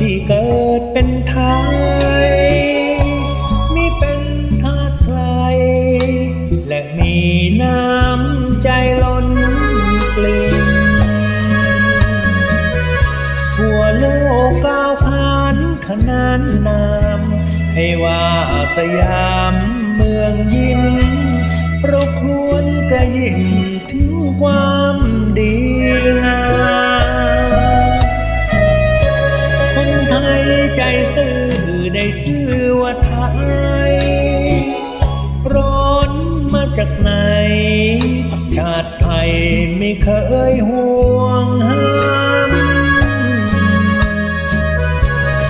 ที่เกิดเป็นไทยไมิเป็นทาสใคร และมีน้ำใจล้นเกลียงทั่วโลกกล่าวขานขนานนามให้ว่าสยามเมืองยิ้มเราควรกระยิ้มถึงความดีงาม ติไทยไม่เคยห่วงห้าม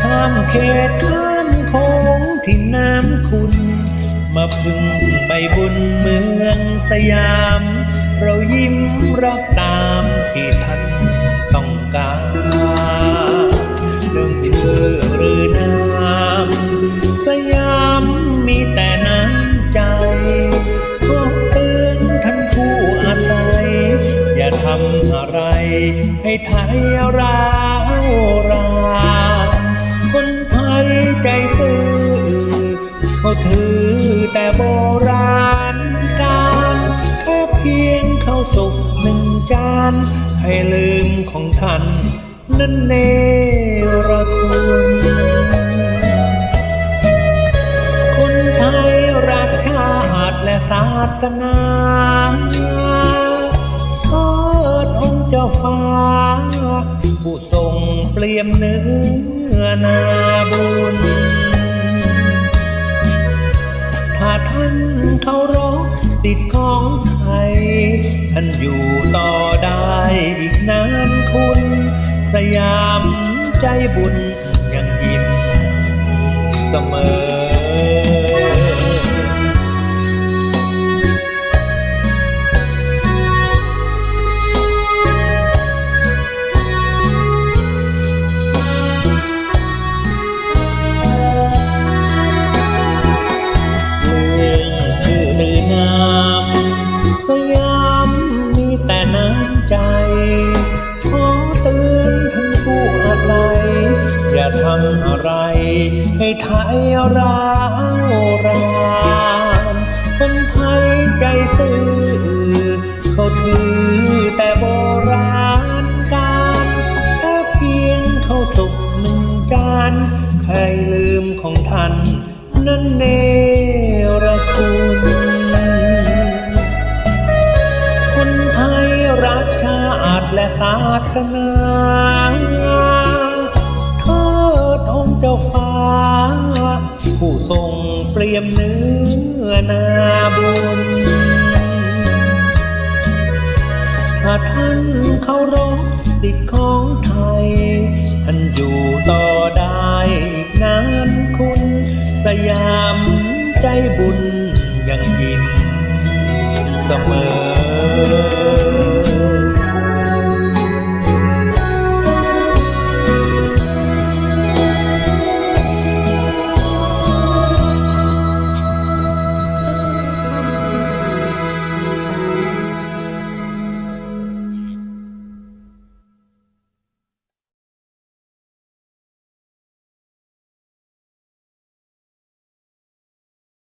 ข้ามเขตข้ามโค้งที่น้ำคุณ มาพึ่งใบบุญเมืองสยาม เรายิ้มรับตามที่ท่าน ให้ไทยร้าวรานคนไทยใจซื่อเขาถือแต่โบราณการแค่เพียงเข้าสุกหนึ่งจาน ให้ลืมของท่านนั้นเนรคุณคนไทยรักชาติและศาสนา เจ้าฟ้า ผู้ทรงเปลี่ยมเนื้อนาบุญ ถ้าท่านเคารพสิทธิ์ของไทยท่านอยู่ต่อได้อีกนานคุณ สยามใจบุญยังยิ้มเสมอ ร้าวรานคนไทยใจซื่อเขาถือแต่โบราณการแค่เพียงเขาสุกหนึ่งจานใครลืมของท่านนั่นเนรคุณคนไทยรักชาติและศาสนา รงเปรียมเนื้อนาบุญถ้าท่านเขารบติดของไทย ท่านอยู่ต่อได้นานคุณสยามใจบุญยังยิ้มเสมอ